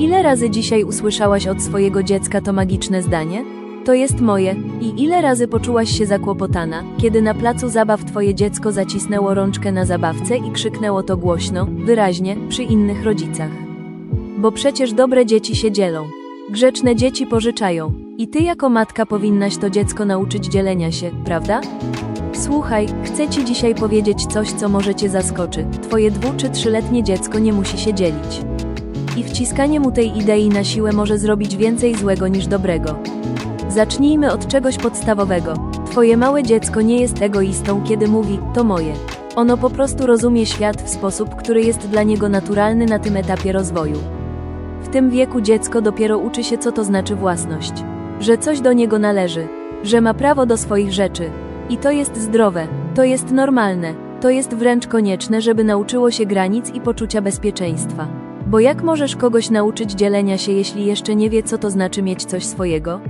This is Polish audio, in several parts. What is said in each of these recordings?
Ile razy dzisiaj usłyszałaś od swojego dziecka to magiczne zdanie? To jest moje. I ile razy poczułaś się zakłopotana, kiedy na placu zabaw twoje dziecko zacisnęło rączkę na zabawce i krzyknęło to głośno, wyraźnie, przy innych rodzicach? Bo przecież dobre dzieci się dzielą. Grzeczne dzieci pożyczają. I ty jako matka powinnaś to dziecko nauczyć dzielenia się, prawda? Słuchaj, chcę ci dzisiaj powiedzieć coś, co może cię zaskoczy. Twoje dwu czy trzyletnie dziecko nie musi się dzielić. I wciskanie mu tej idei na siłę może zrobić więcej złego niż dobrego. Zacznijmy od czegoś podstawowego. Twoje małe dziecko nie jest egoistą, kiedy mówi: To moje. Ono po prostu rozumie świat w sposób, który jest dla niego naturalny na tym etapie rozwoju. W tym wieku dziecko dopiero uczy się, co to znaczy własność. Że coś do niego należy, że ma prawo do swoich rzeczy. I to jest zdrowe, to jest normalne, to jest wręcz konieczne, żeby nauczyło się granic i poczucia bezpieczeństwa. Bo jak możesz kogoś nauczyć dzielenia się, jeśli jeszcze nie wie, co to znaczy mieć coś swojego?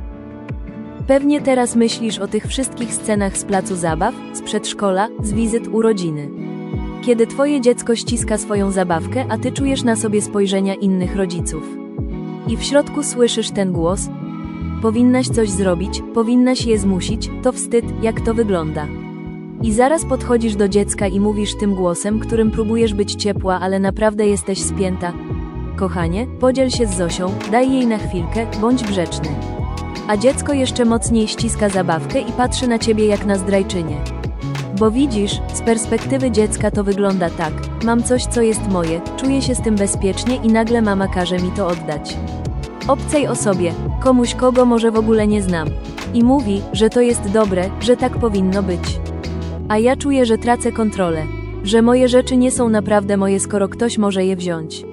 Pewnie teraz myślisz o tych wszystkich scenach z placu zabaw, z przedszkola, z wizyt urodziny. Kiedy twoje dziecko ściska swoją zabawkę, a ty czujesz na sobie spojrzenia innych rodziców. I w środku słyszysz ten głos: Powinnaś coś zrobić, powinnaś je zmusić, to wstyd, jak to wygląda. I zaraz podchodzisz do dziecka i mówisz tym głosem, którym próbujesz być ciepła, ale naprawdę jesteś spięta. Kochanie, podziel się z Zosią, daj jej na chwilkę, bądź grzeczny. A dziecko jeszcze mocniej ściska zabawkę i patrzy na ciebie jak na zdrajczynię. Bo widzisz, z perspektywy dziecka to wygląda tak: mam coś, co jest moje, czuję się z tym bezpiecznie i nagle mama każe mi to oddać. Obcej osobie, komuś kogo może w ogóle nie znam. I mówi, że to jest dobre, że tak powinno być. A ja czuję, że tracę kontrolę. Że moje rzeczy nie są naprawdę moje, skoro ktoś może je wziąć.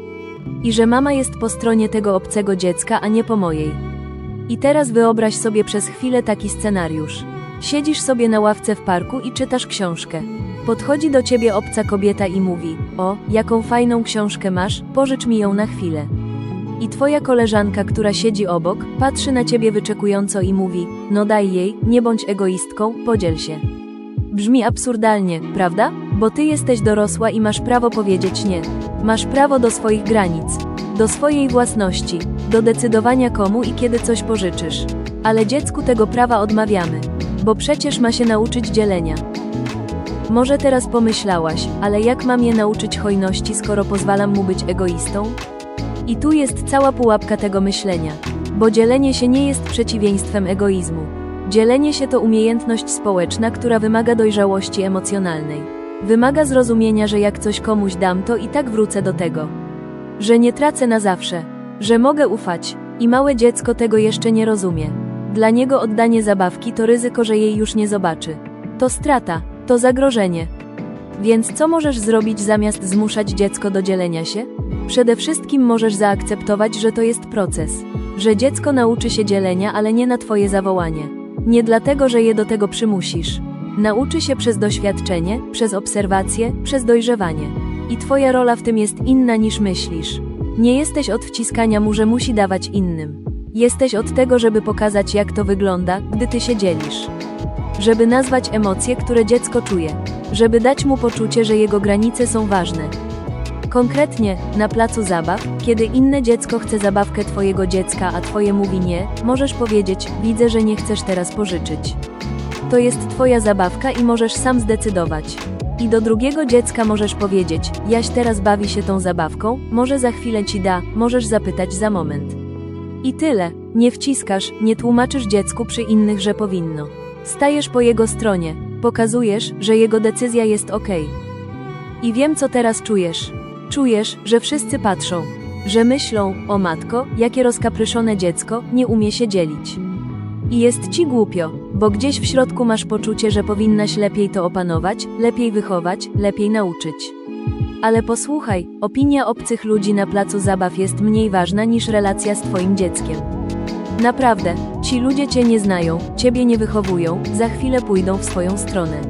I że mama jest po stronie tego obcego dziecka, a nie po mojej. I teraz wyobraź sobie przez chwilę taki scenariusz. Siedzisz sobie na ławce w parku i czytasz książkę. Podchodzi do ciebie obca kobieta i mówi: O, jaką fajną książkę masz, pożycz mi ją na chwilę. I twoja koleżanka, która siedzi obok, patrzy na ciebie wyczekująco i mówi: No daj jej, nie bądź egoistką, podziel się. Brzmi absurdalnie, prawda? Bo ty jesteś dorosła i masz prawo powiedzieć nie. Masz prawo do swoich granic, do swojej własności, do decydowania komu i kiedy coś pożyczysz. Ale dziecku tego prawa odmawiamy, bo przecież ma się nauczyć dzielenia. Może teraz pomyślałaś, ale jak mam je nauczyć hojności, skoro pozwalam mu być egoistą? I tu jest cała pułapka tego myślenia, bo dzielenie się nie jest przeciwieństwem egoizmu. Dzielenie się to umiejętność społeczna, która wymaga dojrzałości emocjonalnej. Wymaga zrozumienia, że jak coś komuś dam, to i tak wrócę do tego. Że nie tracę na zawsze, że mogę ufać, i małe dziecko tego jeszcze nie rozumie. Dla niego oddanie zabawki to ryzyko, że jej już nie zobaczy. To strata, to zagrożenie. Więc co możesz zrobić zamiast zmuszać dziecko do dzielenia się? Przede wszystkim możesz zaakceptować, że to jest proces. Że dziecko nauczy się dzielenia, ale nie na Twoje zawołanie. Nie dlatego, że je do tego przymusisz. Nauczy się przez doświadczenie, przez obserwację, przez dojrzewanie. I Twoja rola w tym jest inna niż myślisz. Nie jesteś od wciskania mu, że musi dawać innym. Jesteś od tego, żeby pokazać, jak to wygląda, gdy Ty się dzielisz. Żeby nazwać emocje, które dziecko czuje. Żeby dać mu poczucie, że jego granice są ważne. Konkretnie, na placu zabaw, kiedy inne dziecko chce zabawkę twojego dziecka, a twoje mówi nie, możesz powiedzieć: Widzę, że nie chcesz teraz pożyczyć. To jest twoja zabawka i możesz sam zdecydować. I do drugiego dziecka możesz powiedzieć: Jaś teraz bawi się tą zabawką, może za chwilę ci da, możesz zapytać za moment. I tyle. Nie wciskasz, nie tłumaczysz dziecku przy innych, że powinno. Stajesz po jego stronie, pokazujesz, że jego decyzja jest ok. I wiem, co teraz czujesz. Czujesz, że wszyscy patrzą, że myślą, o matko, jakie rozkapryszone dziecko, nie umie się dzielić. I jest ci głupio, bo gdzieś w środku masz poczucie, że powinnaś lepiej to opanować, lepiej wychować, lepiej nauczyć. Ale posłuchaj, opinia obcych ludzi na placu zabaw jest mniej ważna niż relacja z twoim dzieckiem. Naprawdę, ci ludzie cię nie znają, ciebie nie wychowują, za chwilę pójdą w swoją stronę.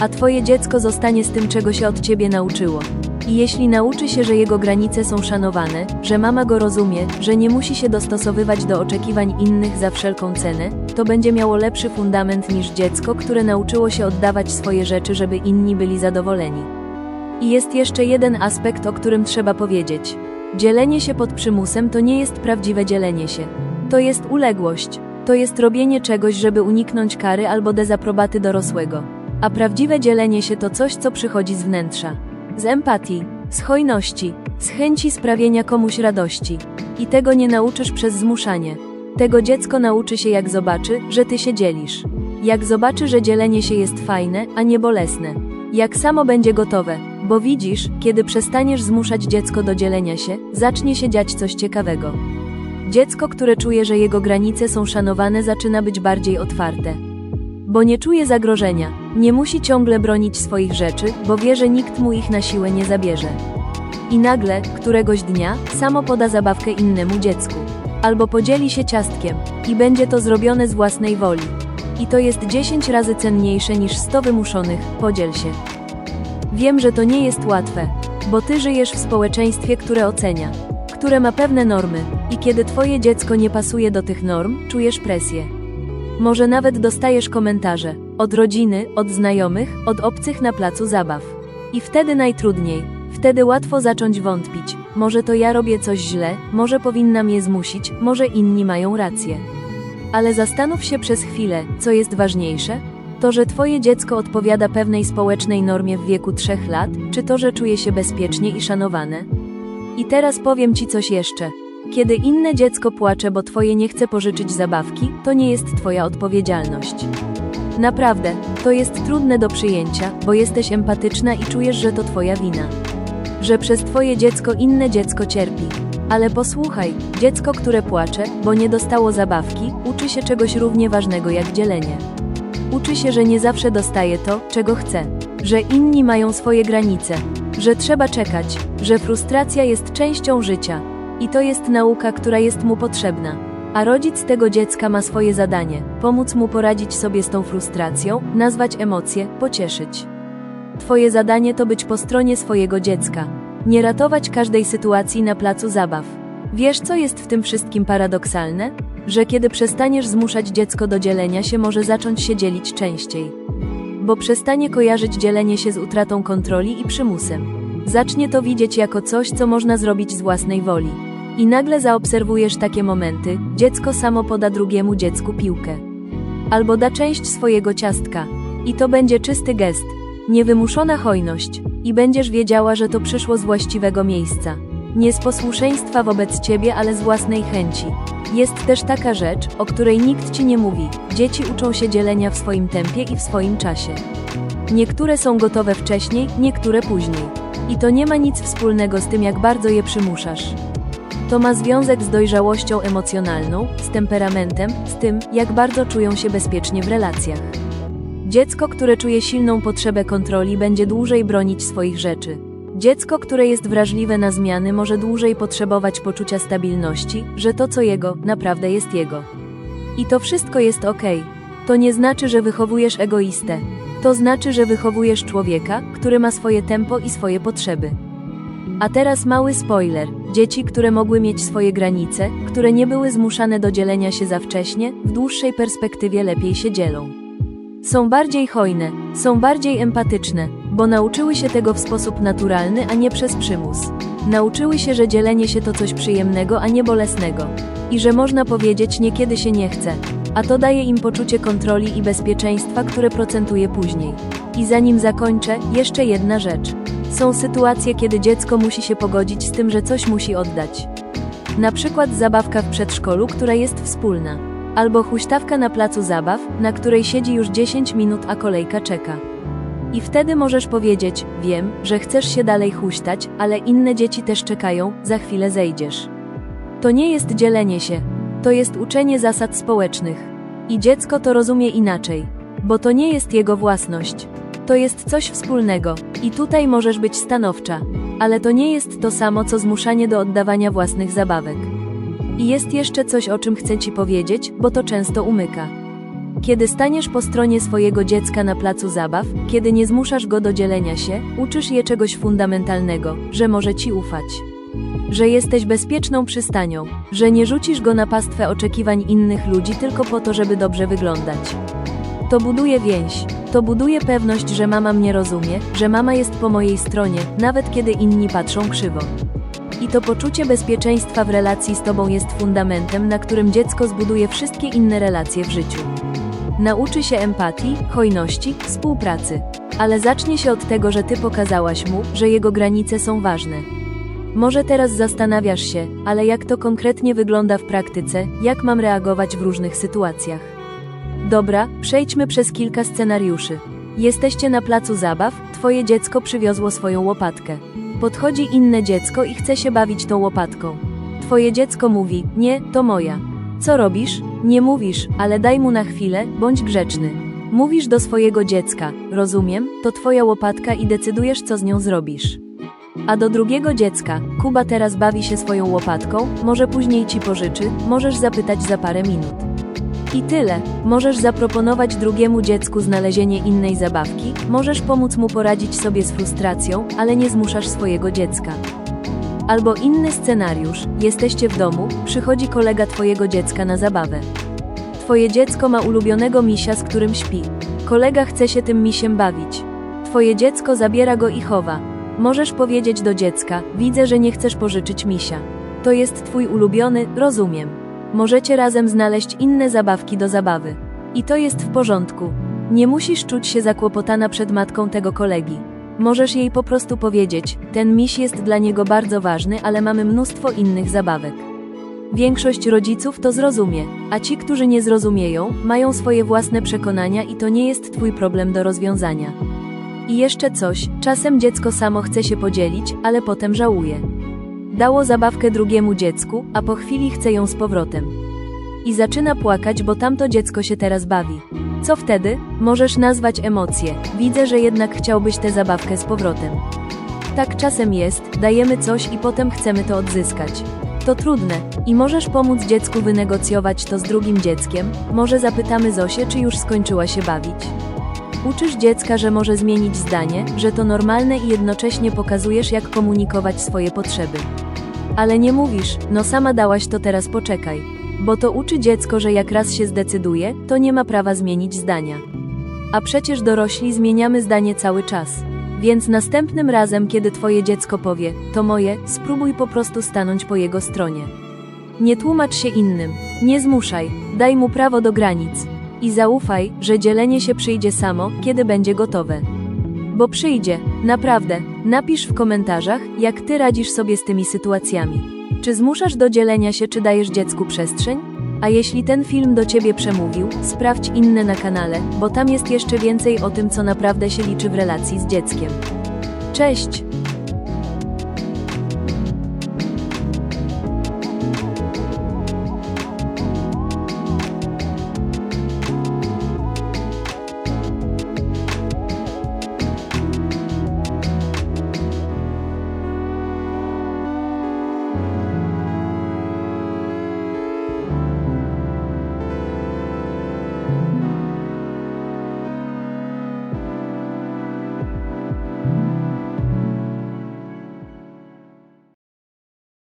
A twoje dziecko zostanie z tym, czego się od ciebie nauczyło. I jeśli nauczy się, że jego granice są szanowane, że mama go rozumie, że nie musi się dostosowywać do oczekiwań innych za wszelką cenę, to będzie miało lepszy fundament niż dziecko, które nauczyło się oddawać swoje rzeczy, żeby inni byli zadowoleni. I jest jeszcze jeden aspekt, o którym trzeba powiedzieć. Dzielenie się pod przymusem to nie jest prawdziwe dzielenie się. To jest uległość. To jest robienie czegoś, żeby uniknąć kary albo dezaprobaty dorosłego. A prawdziwe dzielenie się to coś, co przychodzi z wnętrza. Z empatii, z hojności, z chęci sprawienia komuś radości. I tego nie nauczysz przez zmuszanie. Tego dziecko nauczy się, jak zobaczy, że ty się dzielisz. Jak zobaczy, że dzielenie się jest fajne, a nie bolesne. Jak samo będzie gotowe, bo widzisz, kiedy przestaniesz zmuszać dziecko do dzielenia się, zacznie się dziać coś ciekawego. Dziecko, które czuje, że jego granice są szanowane, zaczyna być bardziej otwarte. Bo nie czuje zagrożenia, nie musi ciągle bronić swoich rzeczy, bo wie, że nikt mu ich na siłę nie zabierze. I nagle, któregoś dnia, samo poda zabawkę innemu dziecku. Albo podzieli się ciastkiem, i będzie to zrobione z własnej woli. I to jest 10 razy cenniejsze niż 100 wymuszonych, podziel się. Wiem, że to nie jest łatwe, bo ty żyjesz w społeczeństwie, które ocenia, które ma pewne normy, i kiedy twoje dziecko nie pasuje do tych norm, czujesz presję. Może nawet dostajesz komentarze od rodziny, od znajomych, od obcych na placu zabaw. I wtedy najtrudniej, wtedy łatwo zacząć wątpić. Może to ja robię coś źle, może powinnam je zmusić, może inni mają rację. Ale zastanów się przez chwilę, co jest ważniejsze? To, że twoje dziecko odpowiada pewnej społecznej normie w wieku 3 lat, czy to, że czuje się bezpiecznie i szanowane? I teraz powiem ci coś jeszcze. Kiedy inne dziecko płacze, bo twoje nie chce pożyczyć zabawki, to nie jest twoja odpowiedzialność. Naprawdę, to jest trudne do przyjęcia, bo jesteś empatyczna i czujesz, że to twoja wina. Że przez twoje dziecko inne dziecko cierpi. Ale posłuchaj, dziecko, które płacze, bo nie dostało zabawki, uczy się czegoś równie ważnego jak dzielenie. Uczy się, że nie zawsze dostaje to, czego chce, że inni mają swoje granice, że trzeba czekać, że frustracja jest częścią życia. I to jest nauka, która jest mu potrzebna. A rodzic tego dziecka ma swoje zadanie pomóc mu poradzić sobie z tą frustracją, nazwać emocje, pocieszyć. Twoje zadanie to być po stronie swojego dziecka, nie ratować każdej sytuacji na placu zabaw. Wiesz, co jest w tym wszystkim paradoksalne? Że kiedy przestaniesz zmuszać dziecko do dzielenia się, może zacząć się dzielić częściej. Bo przestanie kojarzyć dzielenie się z utratą kontroli i przymusem. Zacznie to widzieć jako coś, co można zrobić z własnej woli. I nagle zaobserwujesz takie momenty, dziecko samo poda drugiemu dziecku piłkę. Albo da część swojego ciastka. I to będzie czysty gest, niewymuszona hojność. I będziesz wiedziała, że to przyszło z właściwego miejsca. Nie z posłuszeństwa wobec ciebie, ale z własnej chęci. Jest też taka rzecz, o której nikt ci nie mówi. Dzieci uczą się dzielenia w swoim tempie i w swoim czasie. Niektóre są gotowe wcześniej, niektóre później. I to nie ma nic wspólnego z tym, jak bardzo je przymuszasz. To ma związek z dojrzałością emocjonalną, z temperamentem, z tym, jak bardzo czują się bezpiecznie w relacjach. Dziecko, które czuje silną potrzebę kontroli, będzie dłużej bronić swoich rzeczy. Dziecko, które jest wrażliwe na zmiany, może dłużej potrzebować poczucia stabilności, że to, co jego, naprawdę jest jego. I to wszystko jest ok. To nie znaczy, że wychowujesz egoistę. To znaczy, że wychowujesz człowieka, który ma swoje tempo i swoje potrzeby. A teraz mały spoiler. Dzieci, które mogły mieć swoje granice, które nie były zmuszane do dzielenia się za wcześnie, w dłuższej perspektywie lepiej się dzielą. Są bardziej hojne, są bardziej empatyczne, bo nauczyły się tego w sposób naturalny, a nie przez przymus. Nauczyły się, że dzielenie się to coś przyjemnego, a nie bolesnego. I że można powiedzieć niekiedy się nie chce. A to daje im poczucie kontroli i bezpieczeństwa, które procentuje później. I zanim zakończę, jeszcze jedna rzecz. Są sytuacje, kiedy dziecko musi się pogodzić z tym, że coś musi oddać. Na przykład zabawka w przedszkolu, która jest wspólna. Albo huśtawka na placu zabaw, na której siedzi już 10 minut, a kolejka czeka. I wtedy możesz powiedzieć: Wiem, że chcesz się dalej huśtać, ale inne dzieci też czekają, za chwilę zejdziesz. To nie jest dzielenie się, to jest uczenie zasad społecznych. I dziecko to rozumie inaczej, bo to nie jest jego własność. To jest coś wspólnego, i tutaj możesz być stanowcza, ale to nie jest to samo co zmuszanie do oddawania własnych zabawek. I jest jeszcze coś, o czym chcę Ci powiedzieć, bo to często umyka. Kiedy staniesz po stronie swojego dziecka na placu zabaw, kiedy nie zmuszasz go do dzielenia się, uczysz je czegoś fundamentalnego, że może Ci ufać. Że jesteś bezpieczną przystanią, że nie rzucisz go na pastwę oczekiwań innych ludzi tylko po to, żeby dobrze wyglądać. To buduje więź, to buduje pewność, że mama mnie rozumie, że mama jest po mojej stronie, nawet kiedy inni patrzą krzywo. I to poczucie bezpieczeństwa w relacji z tobą jest fundamentem, na którym dziecko zbuduje wszystkie inne relacje w życiu. Nauczy się empatii, hojności, współpracy. Ale zacznie się od tego, że ty pokazałaś mu, że jego granice są ważne. Może teraz zastanawiasz się, ale jak to konkretnie wygląda w praktyce, jak mam reagować w różnych sytuacjach. Dobra, przejdźmy przez kilka scenariuszy. Jesteście na placu zabaw, twoje dziecko przywiozło swoją łopatkę. Podchodzi inne dziecko i chce się bawić tą łopatką. Twoje dziecko mówi: Nie, to moja. Co robisz? Nie mówisz, ale daj mu na chwilę, bądź grzeczny. Mówisz do swojego dziecka: Rozumiem, to twoja łopatka i decydujesz, co z nią zrobisz. A do drugiego dziecka, Kuba teraz bawi się swoją łopatką, może później ci pożyczy, możesz zapytać za parę minut. I tyle. Możesz zaproponować drugiemu dziecku znalezienie innej zabawki, możesz pomóc mu poradzić sobie z frustracją, ale nie zmuszasz swojego dziecka. Albo inny scenariusz: jesteście w domu, przychodzi kolega twojego dziecka na zabawę. Twoje dziecko ma ulubionego misia, z którym śpi. Kolega chce się tym misiem bawić. Twoje dziecko zabiera go i chowa. Możesz powiedzieć do dziecka: Widzę, że nie chcesz pożyczyć misia. To jest twój ulubiony, rozumiem. Możecie razem znaleźć inne zabawki do zabawy. I to jest w porządku. Nie musisz czuć się zakłopotana przed matką tego kolegi. Możesz jej po prostu powiedzieć: Ten miś jest dla niego bardzo ważny, ale mamy mnóstwo innych zabawek. Większość rodziców to zrozumie, a ci, którzy nie zrozumieją, mają swoje własne przekonania i to nie jest twój problem do rozwiązania. I jeszcze coś, czasem dziecko samo chce się podzielić, ale potem żałuje. Dało zabawkę drugiemu dziecku, a po chwili chce ją z powrotem. I zaczyna płakać, bo tamto dziecko się teraz bawi. Co wtedy? Możesz nazwać emocje. Widzę, że jednak chciałbyś tę zabawkę z powrotem. Tak czasem jest, dajemy coś i potem chcemy to odzyskać. To trudne, i możesz pomóc dziecku wynegocjować to z drugim dzieckiem, może zapytamy Zosię, czy już skończyła się bawić. Uczysz dziecka, że może zmienić zdanie, że to normalne i jednocześnie pokazujesz, jak komunikować swoje potrzeby. Ale nie mówisz, no sama dałaś to teraz poczekaj. Bo to uczy dziecko, że jak raz się zdecyduje, to nie ma prawa zmienić zdania. A przecież dorośli zmieniamy zdanie cały czas. Więc następnym razem, kiedy twoje dziecko powie, to moje, spróbuj po prostu stanąć po jego stronie. Nie tłumacz się innym, nie zmuszaj, daj mu prawo do granic. I zaufaj, że dzielenie się przyjdzie samo, kiedy będzie gotowe. Bo przyjdzie, naprawdę. Napisz w komentarzach, jak ty radzisz sobie z tymi sytuacjami. Czy zmuszasz do dzielenia się, czy dajesz dziecku przestrzeń? A jeśli ten film do ciebie przemówił, sprawdź inne na kanale, bo tam jest jeszcze więcej o tym, co naprawdę się liczy w relacji z dzieckiem. Cześć!